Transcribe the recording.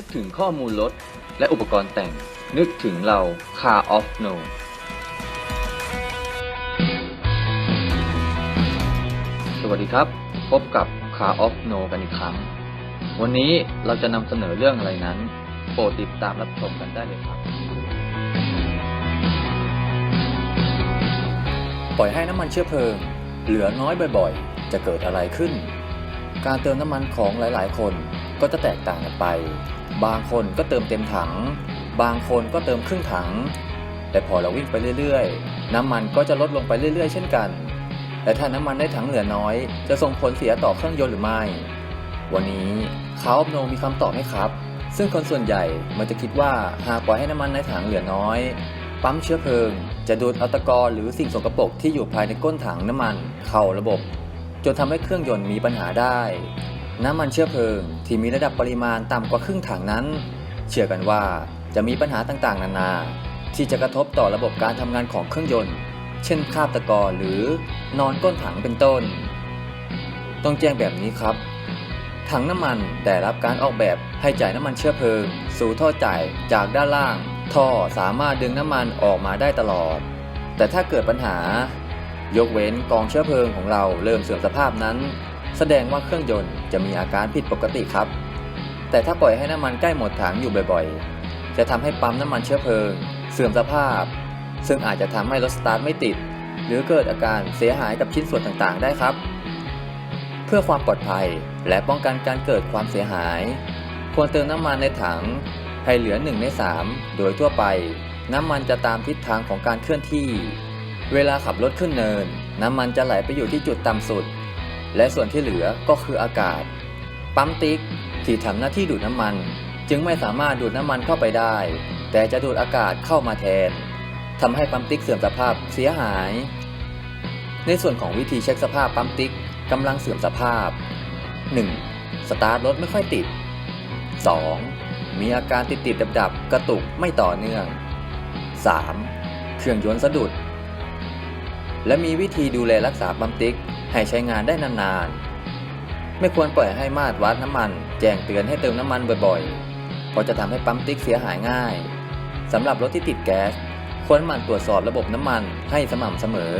นึกถึงข้อมูลรถและอุปกรณ์แต่ง นึกถึงเรา Car of No สวัสดีครับ พบกับ Car of No กันอีกครั้ง วันนี้เราจะนำเสนอเรื่องอะไรนั้น โปรดติดตามรับชมกันได้เลยครับ ปล่อยให้น้ำมันเชื้อเพลิง เหลือน้อยบ่อยๆ จะเกิดอะไรขึ้น การเติมน้ำมันของหลายๆ คน ก็จะแตกต่างกันไป บางคนก็เติมเต็มถัง บางคนก็เติมครึ่งถังแต่พอเราวิ่งไปเรื่อยๆ น้ำมันก็จะลดลงไปเรื่อยๆ เช่นกันแต่ถ้าน้ำมันในถังเหลือน้อย จะส่งผลเสียต่อเครื่องยนต์หรือไม่ วันนี้คาร์บโนมีคำตอบให้ครับ ซึ่งคนส่วนใหญ่มันจะคิดว่าหากปล่อยให้น้ำมันในถังเหลือน้อย ปั๊มเชื้อเพลิง จะดูดเอาตะกอหรือสิ่งสกปรกที่อยู่ภายในก้นถังน้ำมัน เข้าระบบจนทำให้เครื่องยนต์มีปัญหาได้ น้ำมันเชื้อเพลิงที่มีระดับปริมาณต่ำกว่าครึ่งถังนั้น เชื่อกันว่าจะมีปัญหาต่างๆ นานา ที่จะกระทบต่อระบบการทำงานของเครื่องยนต์ เช่นคาบตะกอหรือนอนก้นถังเป็นต้น ต้องแจ้งแบบนี้ครับ ถังน้ำมันได้รับการออกแบบให้จ่ายน้ำมันเชื้อเพลิง สู่ท่อจ่ายจากด้านล่าง ท่อสามารถดึงน้ำมันออกมาได้ตลอด แต่ถ้าเกิดปัญหายกเว้นกองเชื้อเพลิงของเราเริ่มเสื่อมสภาพนั้น แสดงว่าเครื่องยนต์จะมีอาการผิดปกติครับ แต่ถ้าปล่อยให้น้ำมันใกล้หมดถังอยู่บ่อยๆ จะทำให้ปั๊มน้ำมันเชื้อเพลิง เสื่อมสภาพ ซึ่งอาจจะทำให้รถสตาร์ทไม่ติด หรือเกิดอาการเสียหายกับชิ้นส่วนต่างๆ ได้ครับ เพื่อความปลอดภัยและป้องกันการเกิดความเสียหาย ควรเติมน้ำมันในถังให้เหลือ1ใน3โดยทั่วไป น้ำมันจะตามทิศทางของการเคลื่อนที่ เวลาขับรถขึ้นเนิน น้ำมันจะไหลไปอยู่ที่จุดต่ำสุด และส่วนที่เหลือก็คืออากาศ ปั๊มติ๊กที่ทำหน้าที่ดูดน้ำมัน จึงไม่สามารถดูดน้ำมันเข้าไปได้ แต่จะดูดอากาศเข้ามาแทนทำให้ปั๊มติ๊กเสื่อมสภาพเสียหาย ในส่วนของวิธีเช็คสภาพปั๊มติ๊กกำลังเสื่อมสภาพ 1. สตาร์ทรถไม่ค่อยติด 2. มีอาการติดติดดับดับกระตุกไม่ต่อเนื่อง 3. เครื่องยนต์สะดุด และมีวิธีดูแลรักษาปั๊มติ๊ก ให้ใช้งานได้นานๆ ไม่ควรปล่อยให้มาตรวัดน้ำมัน แจ้งเตือนให้เติมน้ำมันบ่อยๆ เพราะจะทำให้ปั๊มติ๊กเสียหายง่ายสำหรับรถที่ติดแก๊สควรหมั่นตรวจสอบระบบน้ำมันให้สม่ำเสมอ